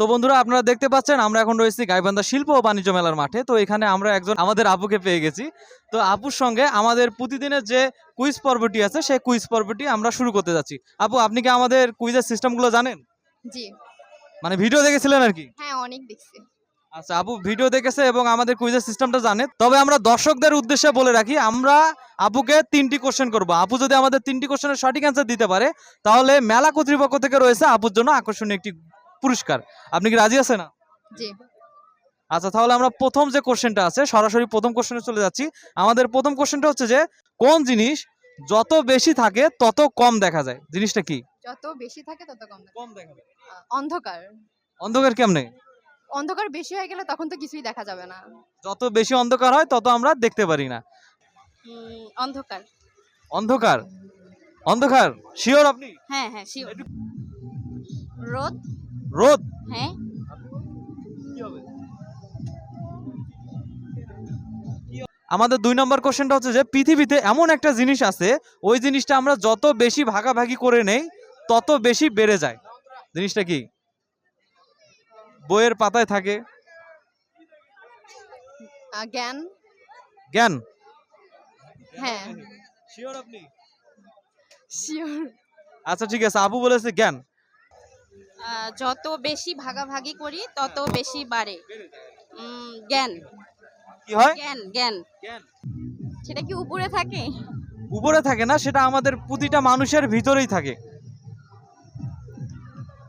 তো বন্ধুরা আপনারা দেখতে পাচ্ছেন আমরা এখন রয়েছি গাইবান্ধা শিল্প ও বাণিজ্য মেলার মাঠে। তো এখানে আমরা একজন আমাদের আপুকে পেয়ে গেছি। তো আপুর সঙ্গে আমাদের প্রতিদিনের যে কুইজ পর্বটি আছে সেই কুইজ পর্বটি আমরা শুরু করতে যাচ্ছি। আপু আপনি কি আমাদের কুইজের সিস্টেমগুলো জানেন? জি। মানে ভিডিও দেখেছিলেন আর কি? হ্যাঁ অনেক দেখছি। আচ্ছা আপু ভিডিও দেখেছে এবং আমাদের কুইজের সিস্টেমটা জানে। তবে আমরা দর্শকদের উদ্দেশ্যে বলে রাখি আমরা আপুকে তিনটি কোশ্চেন করব। আপু যদি আমাদের তিনটি কোশ্চেনের সঠিক অ্যান্সার দিতে পারে তাহলে মেলা কর্তৃপক্ষ থেকে রয়েছে আপুর জন্য আকর্ষণীয় একটি পুরস্কার। আপনি কি রাজি আছেন? না জি। আচ্ছা তাহলে আমরা প্রথম যে কোশ্চেনটা আছে সরাসরি প্রথম কোশ্চেনে চলে যাচ্ছি। আমাদের প্রথম কোশ্চেনটা হচ্ছে যে কোন জিনিস যত বেশি থাকে তত কম দেখা যায়? জিনিসটা কি? যত বেশি থাকে তত কম। কম দেখা যায়। অন্ধকার। অন্ধকার কেমনে? অন্ধকার বেশি হয়ে গেলে তখন তো কিছুই দেখা যাবে না। যত বেশি অন্ধকার হয় তত আমরা দেখতে পারি না। অন্ধকার। অন্ধকার? অন্ধকার? শিওর আপনি? হ্যাঁ হ্যাঁ শিওর রোদ? রোদ? হ্যাঁ। আমাদের দুই নম্বর কোশ্চেনটা হচ্ছে যে পৃথিবীতে এমন একটা জিনিস আছে ওই জিনিসটা আমরা যত বেশি ভাগাভাগি করে নেই তত বেশি বেড়ে যায়। জিনিসটা কি? বইয়ের পাতায় থাকে। জ্ঞান। জ্ঞান। হ্যাঁ। শিওর আপনি? শিওর আচ্ছা ঠিক আছে আবু বলেছে জ্ঞান। যত বেশি ভাগাভাগি করি তত বেশি বাড়ে। জ্ঞান। কি হয়? জ্ঞান জ্ঞান। জ্ঞান। সেটা কি উপরে থাকে? উপরে থাকে না সেটা আমাদের প্রতিটা মানুষের ভিতরেই থাকে।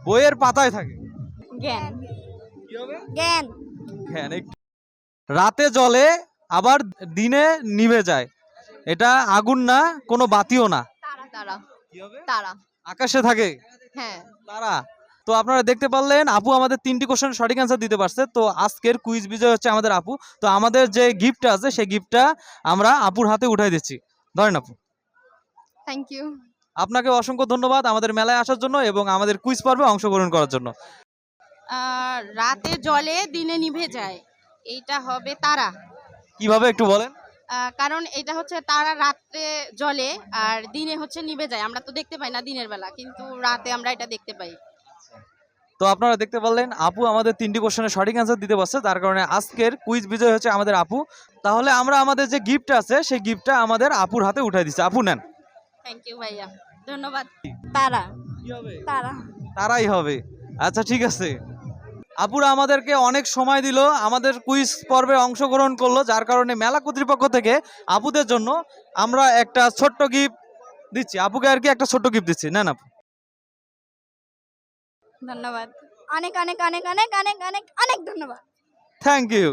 বইয়ের পাতায় থাকে। জ্ঞান। কি হবে জ্ঞান হ্যাঁ রাতে জ্বলে আবার দিনে নিভে যায়। এটা আগুন না কোনো বাতিও না। তারা তারা। কি হবে তারা। আকাশে থাকে। হ্যাঁ। তারা। তো আপনারা দেখতে পারলেন আপু আমাদের তিনটি কোশ্চেন সঠিক অ্যান্সার দিতে পারছে। তো আজকের কুইজ বিজয় হচ্ছে আমাদের আপু। তো আমাদের যে গিফটটা আছে সেই গিফটটা আমরা আপুর হাতে উঠাই দিচ্ছি। ধরেন আপু। থ্যাংক ইউ আপনাকে অসংখ্য ধন্যবাদ আমাদের মেলায় আসার জন্য এবং আমাদের কুইজ পর্বে অংশগ্রহণ করার জন্য। রাতে জলে দিনে নিভে যায়। এইটা হবে তারা। কীভাবে একটু বলেন? কারণ এটা হচ্ছে তারা রাত্রে জলে আর দিনে হচ্ছে নিভে যায়। আমরা তো দেখতে পাই না দিনের বেলা কিন্তু রাতে আমরা এটা দেখতে পাই। তো আপনারা দেখতে পারলেন আপু আমাদের তিনটি কোশ্চেনের সঠিক অ্যান্সার দিতে পারছে তার কারণে আজকের কুইজ বিজয় হচ্ছে আমাদের আপু। তাহলে আমরা আমাদের যে গিফট আছে সেই গিফটটা আমাদের আপুর হাতে উঠাই দিচ্ছি। আপু নেন। থ্যাংক ইউ ভাইয়া। ধন্যবাদ। তারা। কি হবে? তারা। তারাই হবে। আচ্ছা ঠিক আছে। আপুরা আমাদেরকে অনেক সময় দিল আমাদের কুইজ পর্বে অংশগ্রহণ করল যার কারণে মেলা কর্তৃপক্ষ থেকে আপুদের জন্য আমরা একটা ছোট্ট গিফট দিচ্ছি। আপুকে আর কি একটা ছোট্ট গিফট দিচ্ছি। না আপু। ধন্যবাদ অনেক অনেক অনেক অনেক অনেক অনেক অনেক ধন্যবাদ থ্যাংক ইউ